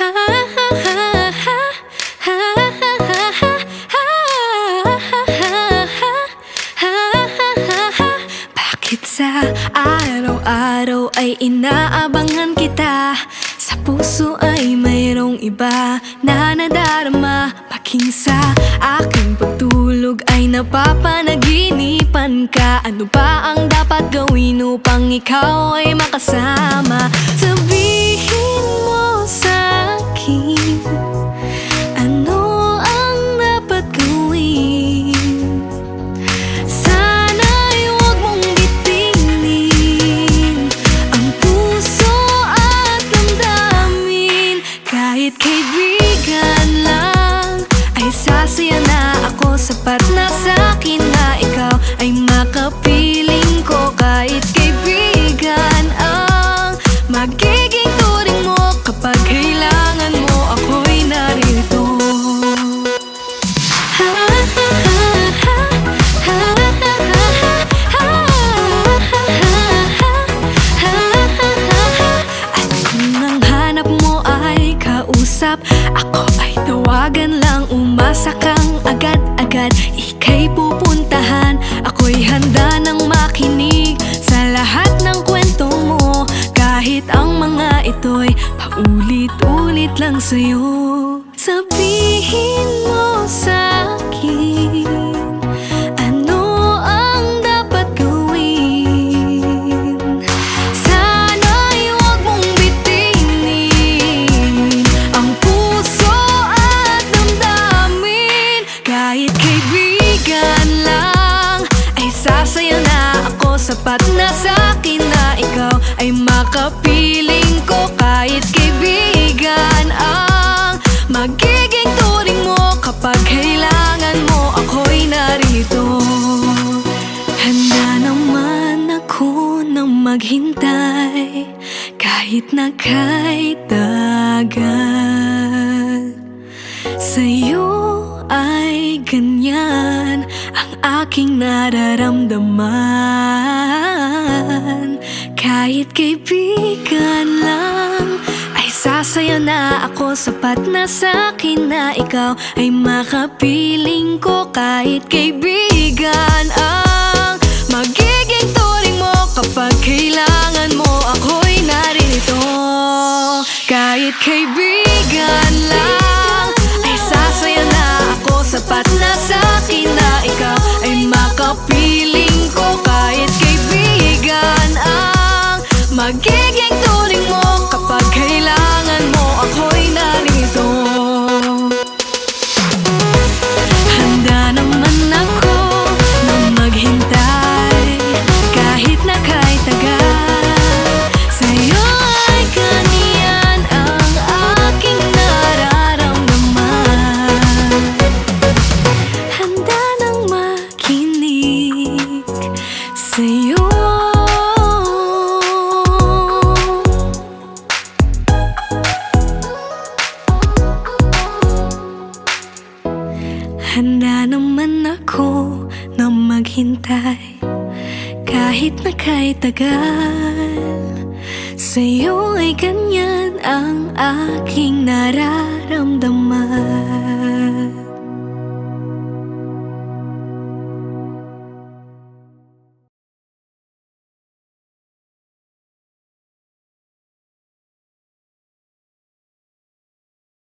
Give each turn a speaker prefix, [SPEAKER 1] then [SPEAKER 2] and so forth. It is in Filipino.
[SPEAKER 1] Bakit sa araw-araw ay inaabangan kita? Sa puso ay mayroong iba na nadarama. Paking sa aking pagtulog ay napapanaginipan ka? Ano ba ang dapat gawin upang ikaw ay makasama? Sabihin kaibigan lang Ay sasaya na ako Sapat na sa'kin na ikaw Ay makapiling lang Umasa kang agad-agad Ika'y pupuntahan. Ako'y handa ng makinig Sa lahat ng kwento mo. Kahit ang mga ito'y Paulit-ulit lang sa'yo. Sabihin Ay makapiling ko Kahit kaibigan ang Magiging turing mo Kapag kailangan mo Ako'y narito. Handa naman ako na maghintay Kahit na kahit tagal. Sa'yo ay ganyan Ang aking nararamdaman Kahit kaibigan lang Ay sasaya na ako. Sapat na sa'kin na ikaw Ay makapiling ko. Kahit kaibigan ang Magiging turing mo Kapag kailangan mo Ako'y narito Kahit kaibigan sa'yo. Handa naman ako na maghintay Kahit na kahit tagal. Sa'yo ay ganyan ang aking nararamdaman